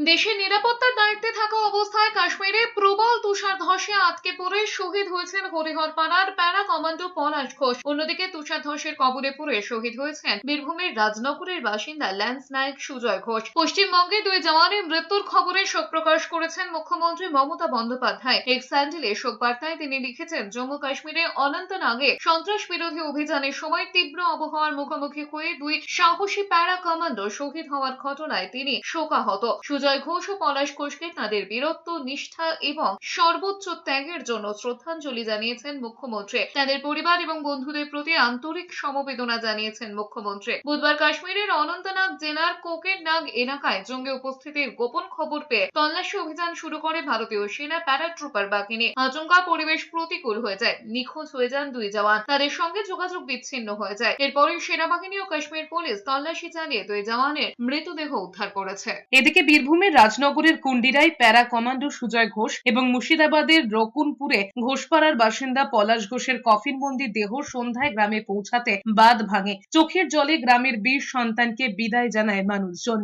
দেশের নিরাপত্তার দায়িত্বে থাকা অবস্থায় কাশ্মীরে তুষার ধসে আটকে পড়ে শহীদ হয়েছেন হরিহরপাড়ার প্যারা কমান্ডো পলাশ ঘোষ। অন্যদিকে তুষার ধসের কবলে পড়ে শহীদ হয়েছেন বীরভূমের রাজনগরের বাসিন্দা ল্যান্স নায়ক সুজয় ঘোষ। পশ্চিমবঙ্গে দুই জওয়ানের মৃত্যুর খবরে শোক প্রকাশ করেছেন মুখ্যমন্ত্রী মমতা বন্দ্যোপাধ্যায়। এক স্যান্ডেলে শোক বার্তায় তিনি লিখেছেন, জম্মু কাশ্মীরে অনন্তনাগে সন্ত্রাস বিরোধী অভিযানের সময় তীব্র আবহাওয়ার মুখোমুখি হয়ে দুই সাহসী প্যারা কমান্ডো শহীদ হওয়ার ঘটনায় তিনি শোকাহত। সুজয় ঘোষ ও পলাশ ঘোষকে তাদের বীরত্ব, নিষ্ঠা এবং সর্বোচ্চ ত্যাগের জন্য শ্রদ্ধাঞ্জলি জানিয়েছেন মুখ্যমন্ত্রী। তাদের পরিবার এবং বন্ধুদের প্রতি আন্তরিক সমবেদনা জানিয়েছেন মুখ্যমন্ত্রী। বুধবার কাশ্মীরের অনন্তনাগ জেলার কোকেরনাগ এলাকায় জঙ্গি উপস্থিতির গোপন খবর পেয়ে তল্লাশি অভিযান শুরু করে ভারতীয় সেনা প্যারাট্রুপার বাহিনী। আচমকা পরিবেশ প্রতিকূল হয়ে যায়, নিখোঁজ হয়ে যান দুই জওয়ান। তাদের সঙ্গে যোগাযোগ বিচ্ছিন্ন হয়ে যায়। এরপরে সেনাবাহিনী ও কাশ্মীর পুলিশ তল্লাশি চালিয়ে দুই জওয়ানের মৃতদেহ উদ্ধার করেছে। এদিকে বীরভূমের রাজনগরের কুন্ডিরায় প্যারা কমান্ডো সুজয় ঘোষ এবং মুর্শিদাবাদের রকুনপুরে ঘোষপাড়ার বাসিন্দা পলাশ ঘোষের কফিনবন্দি দেহ সন্ধ্যায় গ্রামে পৌঁছাতে বাদ ভাঙে। চোখের জলে গ্রামের বীর সন্তানকে বিদায় জানায় মানুষজন।